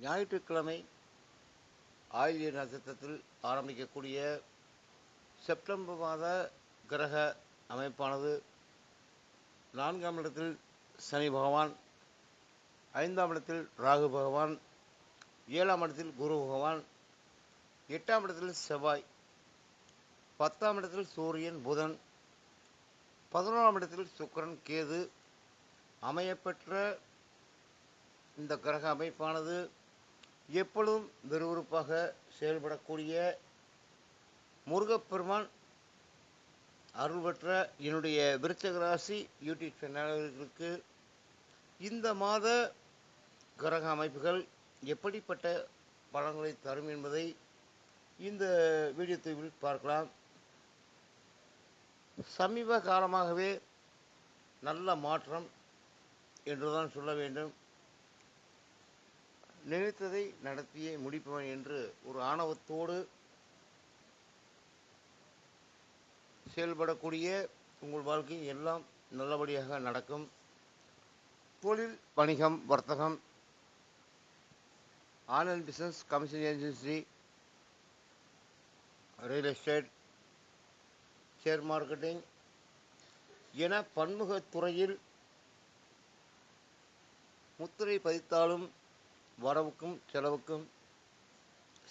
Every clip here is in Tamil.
ஞாயிற்றுக்கிழமை ஆயில்ய நட்சத்திரத்தில் ஆரம்பிக்கக்கூடிய செப்டம்பர் மாத கிரக அமைப்பானது நான்காம் இடத்தில் சனி பகவான் ஐந்தாம் இடத்தில் ராகு பகவான் ஏழாம் இடத்தில் குரு பகவான் எட்டாம் இடத்தில் செவ்வாய் பத்தாம் இடத்தில் சூரியன் புதன் பதினோராம் இடத்தில் சுக்கரன் கேது அமையப்பெற்ற இந்த கிரக அமைப்பானது எப்பொழுதும் விறுவிறுப்பாக செயல்படக்கூடிய முருகப்பெருமான் அருள் பெற்ற என்னுடைய விருச்சக ராசி யூடியூப் சேனல்களுக்கு இந்த மாத கிரக அமைப்புகள் எப்படிப்பட்ட பலன்களை தரும் என்பதை இந்த வீடியோ தீவில் பார்க்கலாம். சமீப காலமாகவே நல்ல மாற்றம் என்றுதான் சொல்ல வேண்டும். நினைத்ததை நடத்தியே முடிப்பவன் என்று ஒரு ஆணவத்தோடு செயல்படக்கூடிய உங்கள் வாழ்க்கை எல்லாம் நல்லபடியாக நடக்கும். தொழில் வணிகம் வர்த்தகம் online business commission agency real estate share marketing என பன்முகத் துறையில் முத்திரை பதித்தாலும் வரவுக்கும் செலவுக்கும்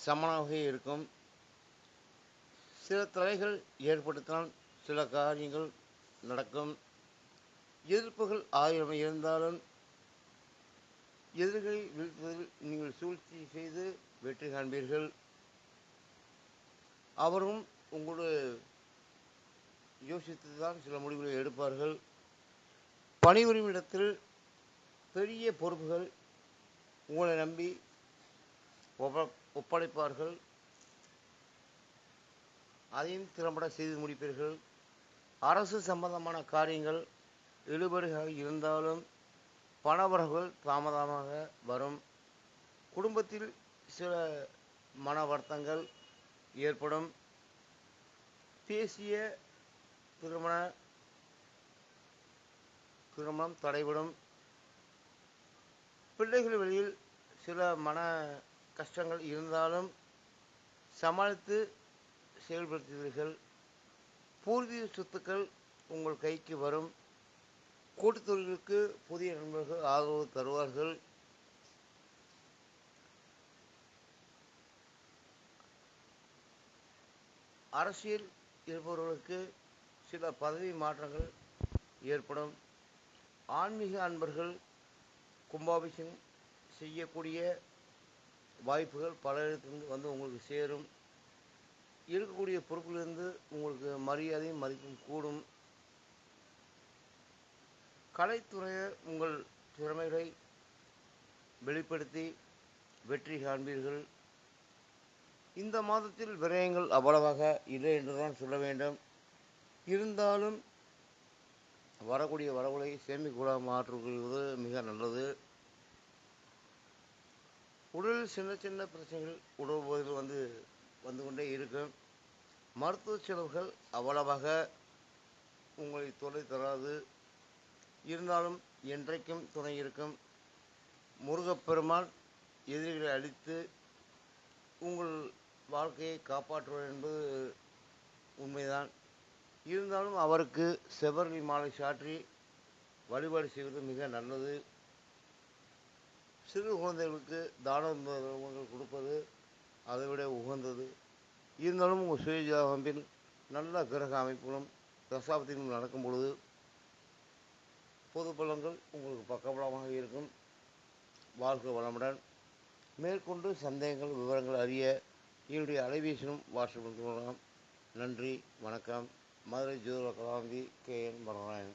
சமனாக இருக்கும். சில தடைகள் ஏற்படுத்தினால் சில காரியங்கள் நடக்கும். எதிர்ப்புகள் ஆயிரம் இருந்தாலும் எதிர்களை வீழ்த்துவதில் நீங்கள் சூழ்ச்சி செய்து வெற்றி காண்பீர்கள். அவரும் உங்களோட யோசித்து தான் சில முடிவுகளை எடுப்பார்கள். பணிபுரியும் இடத்தில் பெரிய பொறுப்புகள் உங்களை நம்பி ஒப்ப ஒப்படைப்பார்கள். அதையும் திறம்பட செய்து முடிப்பீர்கள். அரசு சம்பந்தமான காரியங்கள் இழுபறியாக இருந்தாலும் பணவரவுகள் தாமதமாக வரும். குடும்பத்தில் சில மன வருத்தங்கள் ஏற்படும். தேசிய திருமண திருமணம் தடைபடும். பிள்ளைகள் வழியில் சில மன கஷ்டங்கள் இருந்தாலும் சமாளித்து செயல்படுத்துவீர்கள். பூர்வீக சொத்துக்கள் உங்கள் கைக்கு வரும். கூட்டுத்தொழிலுக்கு புதிய நண்பர்கள் ஆதரவு தருவார்கள். அரசியல் இருப்பவர்களுக்கு சில பதவி மாற்றங்கள் ஏற்படும். ஆன்மீக அன்பர்கள் கும்பாபிஷேகம் செய்யக்கூடிய வாய்ப்புகள் பல இடத்துலேருந்து வந்து உங்களுக்கு சேரும். இருக்கக்கூடிய பொறுப்பிலிருந்து உங்களுக்கு மரியாதையும் மதிப்பும் கூடும். கலைத்துறையை உங்கள் திறமைகளை வெளிப்படுத்தி வெற்றி காண்பீர்கள். இந்த மாதத்தில் விரயங்கள் அவ்வளவாக இல்லை என்றுதான் சொல்ல வேண்டும். இருந்தாலும் வரக்கூடிய வரவுகளை சேமிக்கூட மாற்றுவது மிக நல்லது. உடலில் சின்ன சின்ன பிரச்சனைகள் உடல் போதில் வந்து வந்து கொண்டே இருக்கும். மருத்துவ செலவுகள் அவ்வளவாக உங்களை தொலை தராது. இருந்தாலும் என்றைக்கும் துணை இருக்கும். முருகப்பெருமான் எதிரிகளை அழித்து உங்கள் வாழ்க்கையை காப்பாற்றுவது என்பது உண்மைதான். இருந்தாலும் அவருக்கு செவ்வரளி மாலை சாற்றி வழிபாடு செய்வது மிக நல்லது. சிறு குழந்தைகளுக்கு தான தர்மங்கள் கொடுப்பது அதைவிட உகந்தது. இருந்தாலும் உங்கள் சுய அமைப்பில் நல்ல கிரக அமைப்புகளும் தசாப்திகளும் நடக்கும் பொழுது பொது பலன்கள் உங்களுக்கு பக்கபலமாக இருக்கும். வாழ்க்கை வளமுடன். மேற்கொண்டு சந்தேகங்கள் விவரங்கள் அறிய என்னுடைய அலைபேசியும் வாட்ஸ்அப் கொள்ளலாம் நன்றி வணக்கம். மதுரை ஜோதிட கலாநிதி கே என் வரநாயன்